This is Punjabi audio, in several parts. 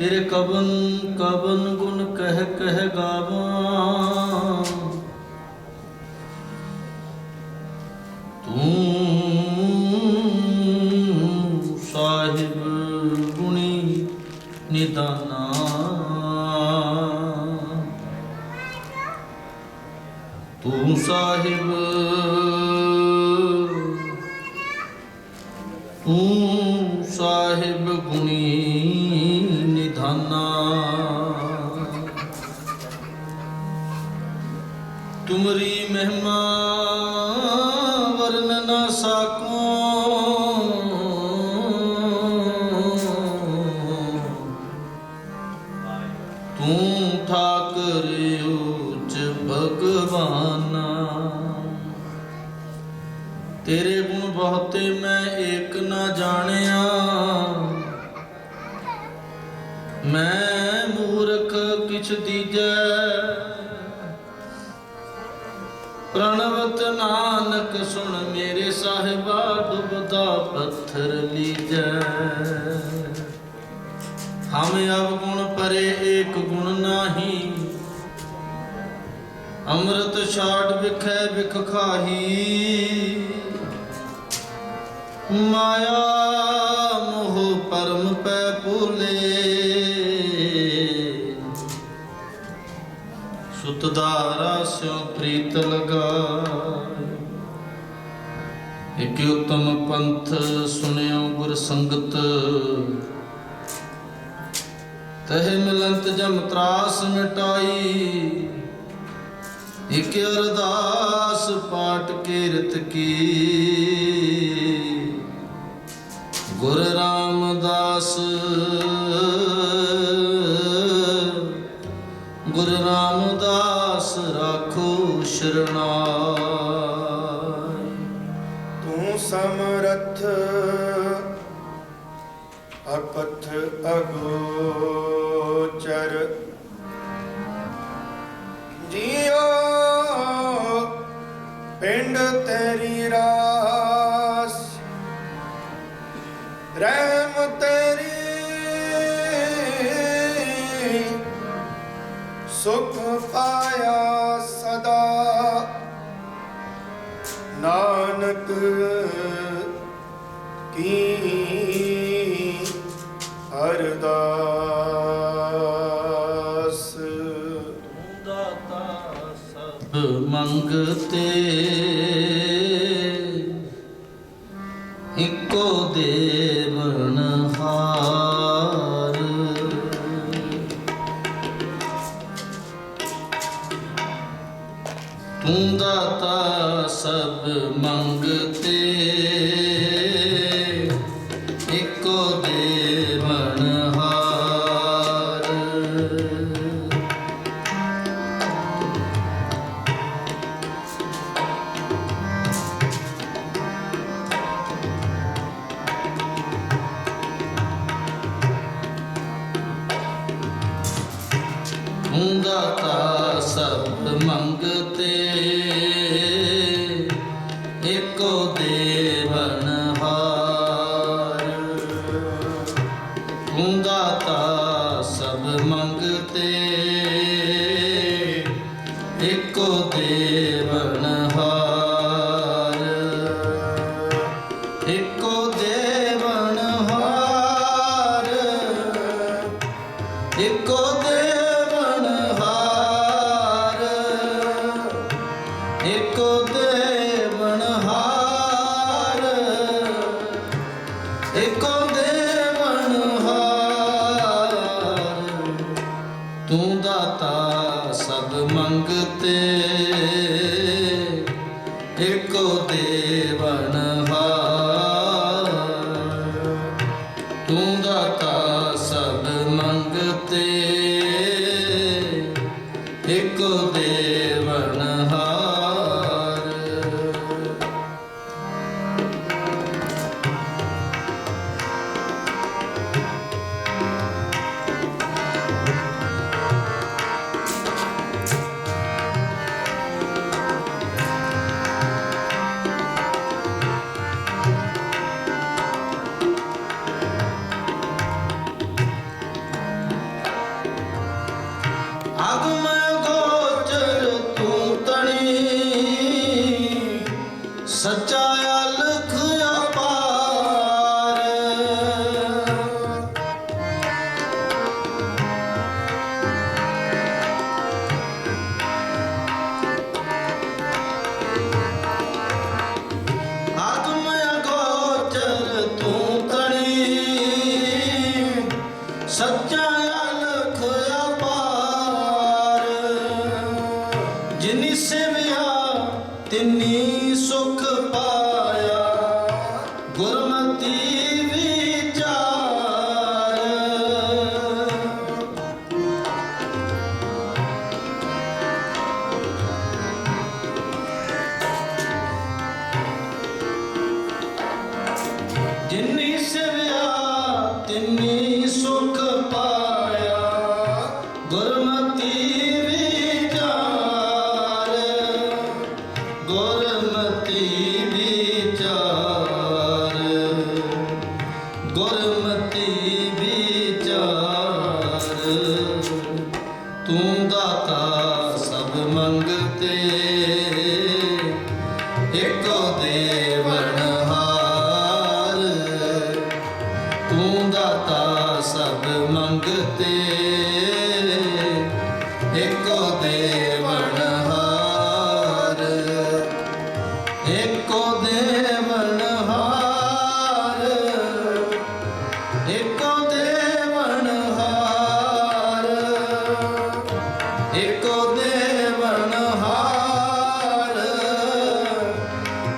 ਤੇਰੇ ਕਵਨ ਕਵਨ ਗੁਣ ਕਹਿ ਕਹਿ ਗਾਵਾਂ। ਤੂੰ ਸਾਹਿਬ ਗੁਣੀ ਨਿਦਾਨਾ। ਤੂੰ ਸਾਹਿਬ ਤੂੰ ਸਾਹਿਬ ਗੁਣੀ ਤੇਰੇ ਗੁਣ ਬਹੁਤੇ ਮੈਂ ਏਕ ਨਾ ਜਾਣਿਆ। ਮੈਂ ਮੂਰਖ ਕਿਛ ਦੀਜੈ। ਪ੍ਰਣਵਤ ਨਾਨਕ ਸੁਣ ਮੇਰੇ ਸਾਹਿਬਾ ਡੁੱਬਦਾ ਪੱਥਰ ਲੀਜੈ। ਹਮ ਅਬ ਗੁਣ ਪਰੇ ਏਕ ਗੁਣ ਨਾਹੀ। ਅੰਮ੍ਰਿਤ ਛਾੜ ਵਿਖੈ ਵਿਖ ਖਾਹੀ। ਮਾਇਆ ਮੋਹ ਪਰਮ ਪੈ ਭੂਲੇ। ਸੁਤਦਾਰਾ ਸਿਉ ਪ੍ਰੀਤ ਲਗਾਏ। ਇਕ ਉਤਮ ਪੰਥ ਸੁਣਿਓ ਗੁਰ ਸੰਗਤ। ਤਹਿ ਮਿਲੰਤ ਜਮ ਤਰਾਸ ਮਿਟਾਈ। ਇਕ ਅਰਦਾਸ ਪਾਟ ਕੀਰਤ ਕੀ। ਗੁਰ ਰਾਮਦਾਸ। ਗੁਰ ਰਾਮਦਾਸ ਰਾਖੋ ਸ਼ਰਣਾਈ ਤੂੰ ਸਮਰਥ ਅਕਥ ਅਗੋਚਰ। ਜੀਓ ਪਿੰਡ ਤੇਰੀ ਰਾ ਕੀ ਅਰਦਾਸ? ਦਾਤਾ ਸਭ ਮੰਗਤੇ ਏਕੋ ਦੇਵਨ ਹਾਰ। ਤੂੰ Agora सच्चा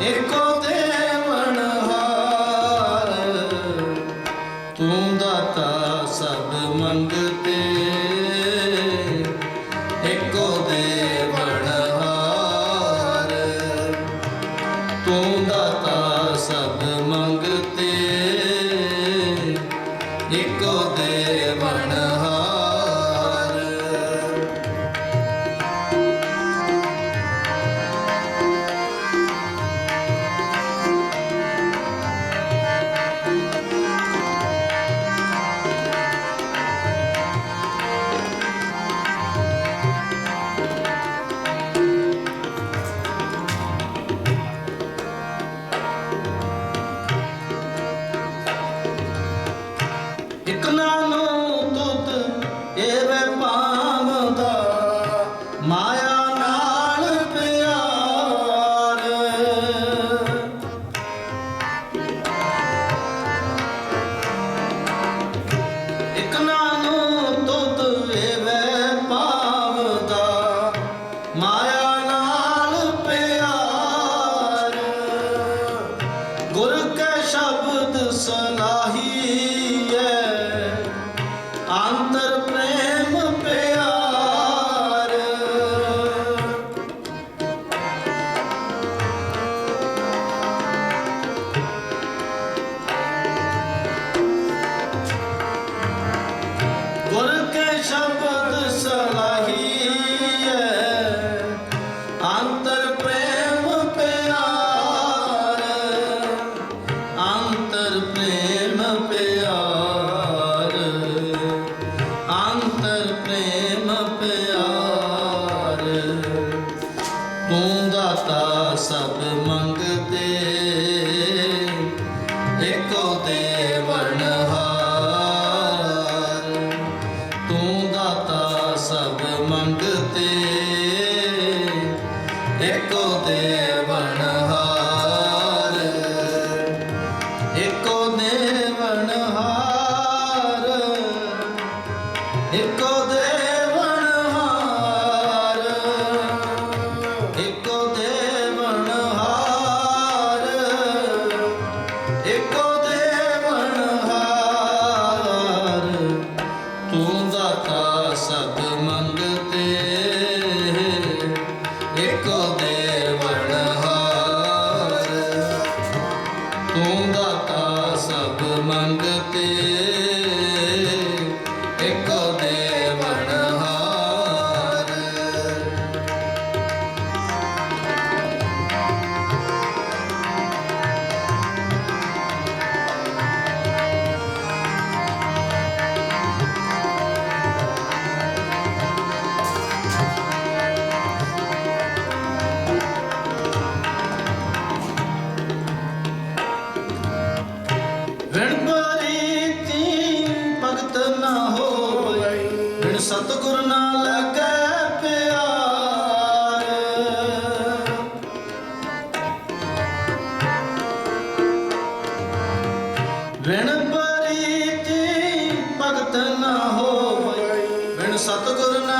ਇੱਕੋ sempre. সতগুরু না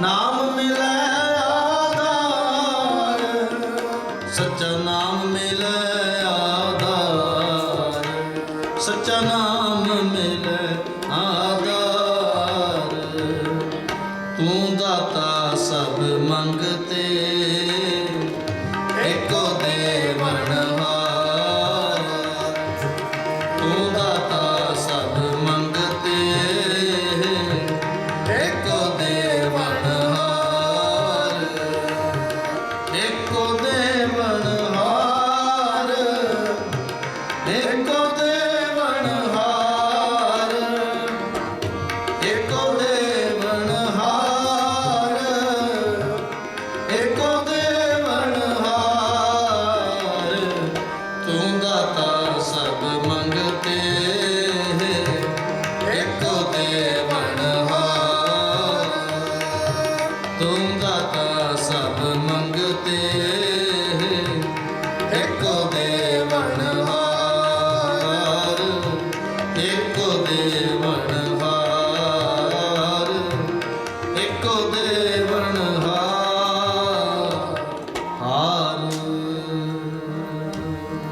ਨਾਮ ਮਿਲੈ